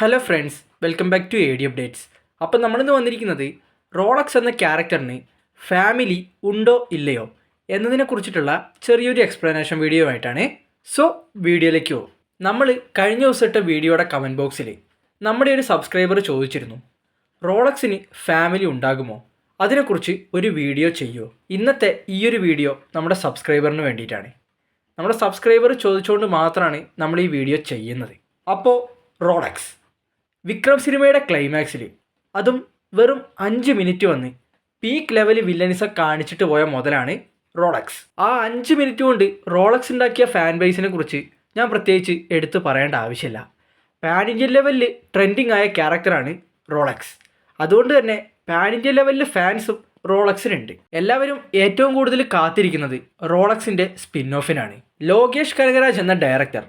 Hello friends welcome back to A D updates അപ്പം നമ്മളിന്ന് വന്നിരിക്കുന്നത് റോളക്സ് എന്ന ക്യാരക്ടറിന് ഫാമിലി ഉണ്ടോ ഇല്ലയോ എന്നതിനെ കുറിച്ചിട്ടുള്ള ചെറിയൊരു എക്സ്പ്ലനേഷൻ വീഡിയോ ആയിട്ടാണ്. സോ വീഡിയോയിലേക്ക് പോകും നമ്മൾ കഴിഞ്ഞ ദിവസം ഇട്ട വീഡിയോയുടെ കമന്റ് ബോക്സിൽ നമ്മുടെ ഒരു സബ്സ്ക്രൈബർ ചോദിച്ചിരുന്നു റോളക്സിന് ഫാമിലി ഉണ്ടാകുമോ? അതിനെക്കുറിച്ച് ഒരു വീഡിയോ ചെയ്യുമോ ഇന്നത്തെ ഈ ഒരു വീഡിയോ നമ്മുടെ സബ്സ്ക്രൈബറിന് വേണ്ടിയിട്ടാണ്. നമ്മുടെ സബ്സ്ക്രൈബർ ചോദിച്ചുകൊണ്ട് മാത്രമാണ് നമ്മൾ ഈ വീഡിയോ ചെയ്യുന്നത്. അപ്പോൾ റോളക്സ് വിക്രം സിനിമയുടെ ക്ലൈമാക്സിൽ അതും വെറും അഞ്ച് മിനിറ്റ് വന്ന് പീക്ക് ലെവൽ വില്ലനിസം കാണിച്ചിട്ട് പോയ മുതലാണ് റോളക്സ് ആ അഞ്ച് മിനിറ്റ് കൊണ്ട് റോളക്സ് ഉണ്ടാക്കിയ ഫാൻ ബേസിനെ കുറിച്ച് ഞാൻ പ്രത്യേകിച്ച് എടുത്തു പറയേണ്ട ആവശ്യമില്ല. പാൻ ഇന്ത്യൻ ലെവലിൽ ട്രെൻഡിങ് ആയ ക്യാരക്ടറാണ് റോളക്സ് അതുകൊണ്ട് തന്നെ പാൻ ഇന്ത്യൻ ലെവലിൽ ഫാൻസും റോളക്സിനുണ്ട് എല്ലാവരും ഏറ്റവും കൂടുതൽ കാത്തിരിക്കുന്നത് റോളക്സിന്റെ സ്പിൻ ഓഫിനാണ് ലോകേഷ് കനകരാജ് എന്ന ഡയറക്ടർ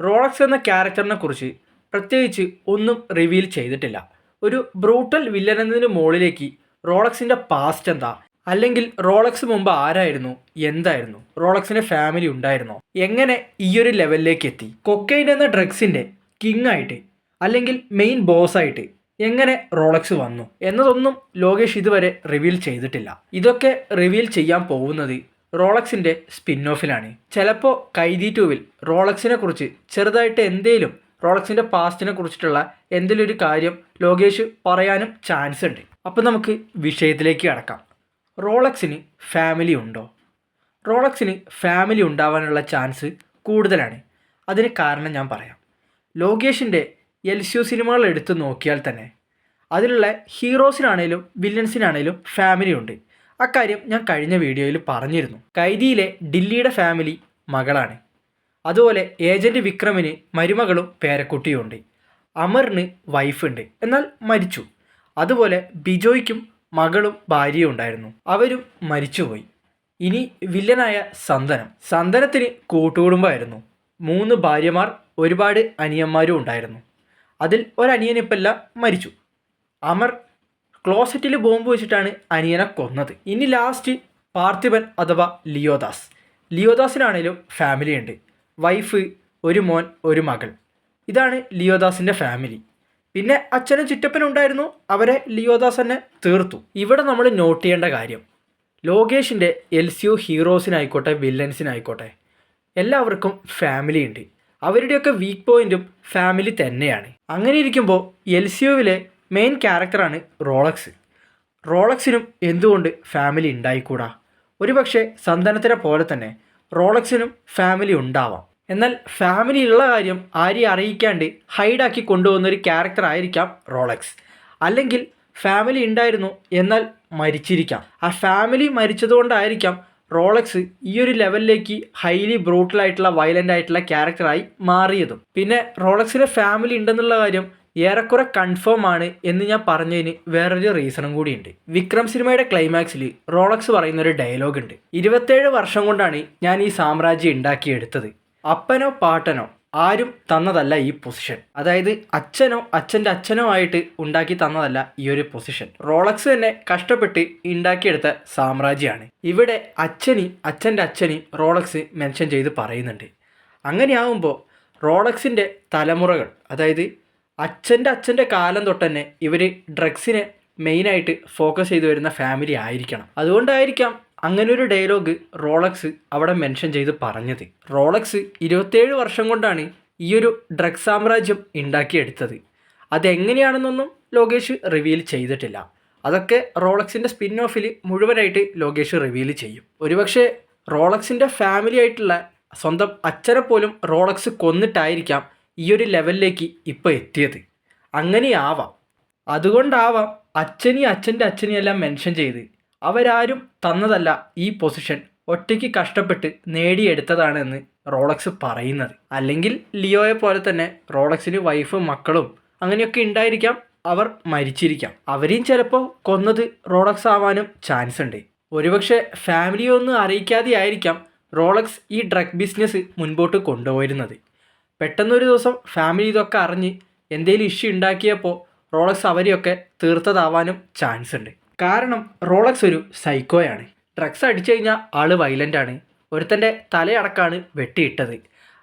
റോളക്സ് എന്ന ക്യാരക്ടറിനെ കുറിച്ച് പ്രത്യേകിച്ച് ഒന്നും റിവീൽ ചെയ്തിട്ടില്ല. ഒരു ബ്രൂട്ടൽ വില്ലൻ എന്നതിന് മുകളിലേക്ക് റോളക്സിന്റെ പാസ്റ്റ് എന്താ? അല്ലെങ്കിൽ റോളക്സ് മുമ്പ് ആരായിരുന്നു? എന്തായിരുന്നു? റോളക്സിന് ഫാമിലി ഉണ്ടായിരുന്നോ? എങ്ങനെ ഈയൊരു ലെവലിലേക്ക് എത്തി? കൊക്കൈൻ എന്ന ഡ്രഗ്സിന്റെ കിങ് ആയിട്ട് അല്ലെങ്കിൽ മെയിൻ ബോസ് ആയിട്ട് എങ്ങനെ റോളക്സ് വന്നു? എന്നതൊന്നും ലോകേഷ് ഇതുവരെ റിവീൽ ചെയ്തിട്ടില്ല. ഇതൊക്കെ റിവീൽ ചെയ്യാൻ പോകുന്നത് റോളക്സിന്റെ സ്പിൻ ഓഫിലാണ് ചിലപ്പോൾ കൈതി ടൂവിൽ റോളക്സിനെ കുറിച്ച് ചെറുതായിട്ട് എന്തേലും റോളക്സിന്റെ പാസ്റ്റിനെ കുറിച്ചിട്ടുള്ള എന്തെങ്കിലും ഒരു കാര്യം ലോകേഷ് പറയാനും ചാൻസ് ഉണ്ട്. അപ്പോൾ നമുക്ക് വിഷയത്തിലേക്ക് കടക്കാം. റോളക്സിന് ഫാമിലി ഉണ്ടോ? റോളക്സിന് ഫാമിലി ഉണ്ടാവാനുള്ള ചാൻസ് കൂടുതലാണ്. അതിന് കാരണം ഞാൻ പറയാം. ലോകേഷിന്റെ എൽ സി സിനിമകൾ എടുത്ത് നോക്കിയാൽ തന്നെ അതിലുള്ള ഹീറോസിനാണേലും വില്ലൻസിനാണേലും ഫാമിലി ഉണ്ട്. അക്കാര്യം ഞാൻ കഴിഞ്ഞ വീഡിയോയിൽ പറഞ്ഞിരുന്നു. കൈദിയിലെ ഡില്ലിയുടെ ഫാമിലി മകളാണ്. അതുപോലെ ഏജന്റ് വിക്രമിന് മരുമകളും പേരക്കുട്ടിയും ഉണ്ട് അമറിന് വൈഫുണ്ട്. എന്നാൽ മരിച്ചു. അതുപോലെ ബിജോയ്ക്കും മകളും ഭാര്യയും ഉണ്ടായിരുന്നു. അവരും മരിച്ചുപോയി. ഇനി വില്ലനായ സന്തനം സന്തനത്തിന് കൂട്ടുകുടുംബമായിരുന്നു. മൂന്ന് ഭാര്യമാർ ഒരുപാട് അനിയന്മാരും ഉണ്ടായിരുന്നു. അതിൽ ഒരനിയനിപ്പല്ല മരിച്ചു. അമർ ക്ലോസറ്റിൽ ബോംബ് വെച്ചിട്ടാണ് അനിയനെ കൊന്നത്. ഇനി ലാസ്റ്റ് പാർത്ഥിപൻ അഥവാ ലിയോദാസ്. ലിയോദാസിനാണേലും ഫാമിലി ഉണ്ട്. വൈഫ് ഒരു മോൻ ഒരു മകൾ. ഇതാണ് ലിയോദാസിന്റെ ഫാമിലി പിന്നെ അച്ഛനും ചുറ്റപ്പനും ഉണ്ടായിരുന്നു. അവരെ ലിയോദാസ് തന്നെ തീർത്തു. ഇവിടെ നമ്മൾ നോട്ട് ചെയ്യേണ്ട കാര്യം. ലോകേഷിന്റെ എൽ സി യു ഹീറോസിനായിക്കോട്ടെ വില്ലൻസിനായിക്കോട്ടെ എല്ലാവർക്കും ഫാമിലി ഉണ്ട്. അവരുടെയൊക്കെ വീക്ക് പോയിന്റും ഫാമിലി തന്നെയാണ്. അങ്ങനെ ഇരിക്കുമ്പോൾ എൽ സി യുവിലെ മെയിൻ ക്യാരക്ടറാണ് റോളക്സ്. റോളക്സിനും എന്തുകൊണ്ട് ഫാമിലി ഉണ്ടായിക്കൂടാ? ഒരുപക്ഷെ സന്താനത്തിനെ പോലെ തന്നെ റോളക്സിനും ഫാമിലി ഉണ്ടാവാം. എന്നാൽ ഫാമിലി ഉള്ള കാര്യം ആരെയും അറിയിക്കാണ്ട് ഹൈഡാക്കി കൊണ്ടുപോകുന്ന ഒരു ക്യാരക്ടർ ആയിരിക്കാം റോളക്സ്. അല്ലെങ്കിൽ ഫാമിലി ഉണ്ടായിരുന്നു എന്നാൽ മരിച്ചിരിക്കാം. ആ ഫാമിലി മരിച്ചതുകൊണ്ടായിരിക്കാം റോളക്സ് ഈ ഒരു ലെവലിലേക്ക് ഹൈലി ബ്രൂട്ടലായിട്ടുള്ള വയലന്റ് ആയിട്ടുള്ള ക്യാരക്ടറായി മാറിയതും. പിന്നെ റോളക്സിന്റെ ഫാമിലി ഉണ്ടെന്നുള്ള കാര്യം ഏറെക്കുറെ കൺഫേം ആണ് എന്ന് ഞാൻ പറഞ്ഞതിന് വേറൊരു റീസണും കൂടിയുണ്ട്. വിക്രം സിനിമയുടെ ക്ലൈമാക്സിൽ റോളക്സ് പറയുന്നൊരു ഡയലോഗ് ഉണ്ട്. ഇരുപത്തേഴ് വർഷം കൊണ്ടാണ് ഞാൻ ഈ സാമ്രാജ്യം ഉണ്ടാക്കിയെടുത്തത്. അപ്പനോ പാട്ടനോ ആരും തന്നതല്ല ഈ പൊസിഷൻ അതായത് അച്ഛനോ അച്ഛന്റെ അച്ഛനോ ആയിട്ട് ഉണ്ടാക്കി തന്നതല്ല ഈ ഒരു പൊസിഷൻ റോളക്സ് തന്നെ കഷ്ടപ്പെട്ട് ഉണ്ടാക്കിയെടുത്ത സാമ്രാജ്യമാണ്. ഇവിടെ അച്ഛനി അച്ഛന്റെ അച്ഛനി റോളക്സ് മെൻഷൻ ചെയ്ത് പറയുന്നുണ്ട്. അങ്ങനെയാവുമ്പോൾ റോളക്സിന്റെ തലമുറകൾ അതായത് അച്ഛന്റെ അച്ഛന്റെ കാലം തൊട്ട് തന്നെ ഇവർ ഡ്രഗ്സിനെ മെയിനായിട്ട് ഫോക്കസ് ചെയ്തു വരുന്ന ഫാമിലി ആയിരിക്കണം. അതുകൊണ്ടായിരിക്കാം അങ്ങനെ ഒരു ഡയലോഗ് റോളക്സ് അവിടെ മെൻഷൻ ചെയ്ത് പറഞ്ഞത്. റോളക്സ് ഇരുപത്തേഴ് വർഷം കൊണ്ടാണ് ഈ ഒരു ഡ്രഗ് സാമ്രാജ്യം ഉണ്ടാക്കിയെടുത്തത്. അതെങ്ങനെയാണെന്നൊന്നും ലോകേഷ് റിവീൽ ചെയ്തിട്ടില്ല. അതൊക്കെ റോളക്സിന്റെ സ്പിൻ ഓഫിൽ മുഴുവനായിട്ട് ലോകേഷ് റിവീൽ ചെയ്യും. ഒരുപക്ഷെ റോളക്സിന്റെ ഫാമിലി ആയിട്ടുള്ള സ്വന്തം അച്ഛനെ പോലും റോളക്സ് കൊന്നിട്ടായിരിക്കാം ഈ ഒരു ലെവലിലേക്ക് ഇപ്പോൾ എത്തിയത്. അങ്ങനെയാവാം. അതുകൊണ്ടാവാം അച്ഛനെയും അച്ഛന്റെ അച്ഛനെയെല്ലാം മെൻഷൻ ചെയ്ത് അവരാരും തന്നതല്ല ഈ പൊസിഷൻ ഒറ്റയ്ക്ക് കഷ്ടപ്പെട്ട് നേടിയെടുത്തതാണെന്ന് റോളക്സ് പറയുന്നത്. അല്ലെങ്കിൽ ലിയോയെ പോലെ തന്നെ റോളക്സിന് വൈഫും മക്കളും അങ്ങനെയൊക്കെ ഉണ്ടായിരിക്കാം അവർ മരിച്ചിരിക്കാം. അവരെയും ചിലപ്പോൾ കൊന്നത് റോളക്സ് ആവാനും ചാൻസ് ഉണ്ട്. ഒരുപക്ഷെ ഫാമിലിയൊന്നും അറിയിക്കാതെ ആയിരിക്കാം റോളക്സ് ഈ ഡ്രഗ് ബിസിനസ് മുൻപോട്ട് കൊണ്ടുപോയിരുന്നത്. പെട്ടെന്നൊരു ദിവസം ഫാമിലി ഇതൊക്കെ അറിഞ്ഞ് എന്തെങ്കിലും ഇഷ്യൂ ഉണ്ടാക്കിയപ്പോൾ റോളക്സ് അവരെയൊക്കെ തീർത്തതാവാനും ചാൻസ് ഉണ്ട്. കാരണം റോളക്സ് ഒരു സൈക്കോയാണ് ഡ്രഗ്സ് അടിച്ചു കഴിഞ്ഞാൽ ആൾ ആണ്. ഒരുത്തന്റെ തലയടക്കാണ് വെട്ടിയിട്ടത്.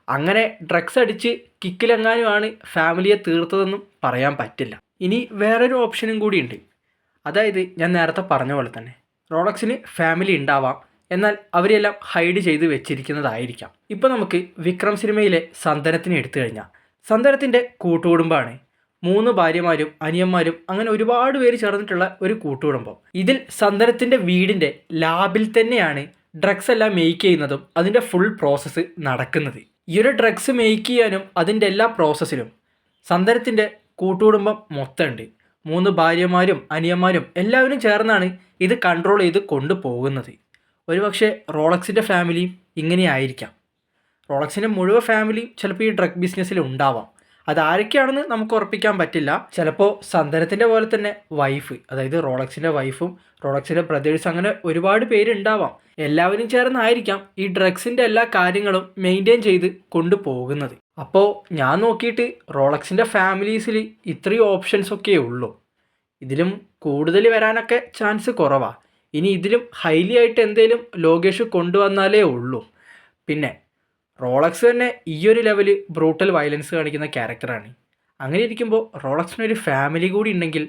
അങ്ങനെ ഡ്രഗ്സ് അടിച്ച് കിക്കിലെങ്ങാനുമാണ് ഫാമിലിയെ തീർത്തതെന്നും പറയാൻ പറ്റില്ല. ഇനി വേറൊരു ഓപ്ഷനും കൂടിയുണ്ട് അതായത് ഞാൻ നേരത്തെ പറഞ്ഞ പോലെ തന്നെ. റോളക്സിന് ഫാമിലി ഉണ്ടാവാം. എന്നാൽ അവരെല്ലാം ഹൈഡ് ചെയ്ത് വെച്ചിരിക്കുന്നതായിരിക്കാം. ഇപ്പോൾ നമുക്ക് വിക്രം സിനിമയിലെ സന്തനത്തിനെ എടുത്തു കഴിഞ്ഞാൽ സന്തനത്തിന്റെ കൂട്ടുകുടുംബമാണ് മൂന്ന് ഭാര്യമാരും അനിയന്മാരും അങ്ങനെ ഒരുപാട് പേര് ചേർന്നിട്ടുള്ള ഒരു കൂട്ടുകുടുംബം. ഇതിൽ സന്തനത്തിന്റെ വീടിന്റെ ലാബിൽ തന്നെയാണ് ഡ്രഗ്സ് എല്ലാം മേക്ക് ചെയ്യുന്നതും അതിന്റെ ഫുൾ പ്രോസസ്സ് നടക്കുന്നത്. ഈ ഒരു ഡ്രഗ്സ് മേക്ക് ചെയ്യാനും അതിന്റെ എല്ലാ പ്രോസസ്സിലും സന്തനത്തിന്റെ കൂട്ടുകുടുംബം മൊത്തമുണ്ട്. മൂന്ന് ഭാര്യമാരും അനിയന്മാരും എല്ലാവരും ചേർന്നാണ് ഇത് കൺട്രോൾ ചെയ്ത് കൊണ്ടുപോകുന്നത്. ഒരുപക്ഷെ റോളക്സിന്റെ ഫാമിലിയും ഇങ്ങനെയായിരിക്കാം റോളക്സിന്റെ മുഴുവൻ ഫാമിലിയും ചിലപ്പോൾ ഈ ഡ്രഗ് ബിസിനസ്സിൽ ഉണ്ടാവാം. അതാരൊക്കെയാണെന്ന് നമുക്ക് ഉറപ്പിക്കാൻ പറ്റില്ല. ചിലപ്പോൾ സന്തനത്തിന്റെ പോലെ തന്നെ വൈഫ് അതായത് റോളക്സിന്റെ വൈഫും റോളക്സിന്റെ ബ്രദേഴ്സ് അങ്ങനെ ഒരുപാട് പേരുണ്ടാവാം എല്ലാവരും ചേർന്നായിരിക്കാം ഈ ഡ്രഗ്സിന്റെ എല്ലാ കാര്യങ്ങളും മെയിന്റെയിൻ ചെയ്ത് കൊണ്ടുപോകുന്നത്. അപ്പോൾ ഞാൻ നോക്കിയിട്ട് റോളക്സിന്റെ ഫാമിലീസിൽ ഇത്രയും ഓപ്ഷൻസ് ഒക്കെ ഉള്ളൂ. ഇതിലും കൂടുതൽ വരാനൊക്കെ ചാൻസ് കുറവാണ് ഇനി ഇതിലും ഹൈലി ആയിട്ട് എന്തെങ്കിലും ലോകേഷ് കൊണ്ടുവന്നാലേ ഉള്ളൂ. പിന്നെ റോളക്സ് തന്നെ ഈ ഒരു ലെവൽ ബ്രൂട്ടൽ വയലൻസ് കാണിക്കുന്ന ക്യാരക്ടറാണ് അങ്ങനെ ഇരിക്കുമ്പോൾ റോളക്സിന് ഒരു ഫാമിലി കൂടി ഉണ്ടെങ്കിൽ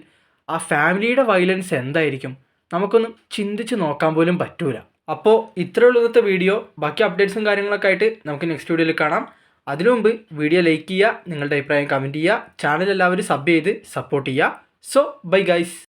ആ ഫാമിലിയുടെ വയലൻസ് എന്തായിരിക്കും? നമുക്കൊന്നും ചിന്തിച്ച് നോക്കാൻ പോലും പറ്റൂല. അപ്പോൾ ഇത്രയുള്ള ഇന്നത്തെ വീഡിയോ ബാക്കി അപ്ഡേറ്റ്സും കാര്യങ്ങളൊക്കെ ആയിട്ട് നമുക്ക് നെക്സ്റ്റ് വീഡിയോയിൽ കാണാം. അതിനു മുമ്പ് വീഡിയോ ലൈക്ക് ചെയ്യുക നിങ്ങളുടെ അഭിപ്രായം കമന്റ് ചെയ്യുക ചാനൽ എല്ലാവരും സബ് ചെയ്ത് സപ്പോർട്ട് ചെയ്യുക. So bye guys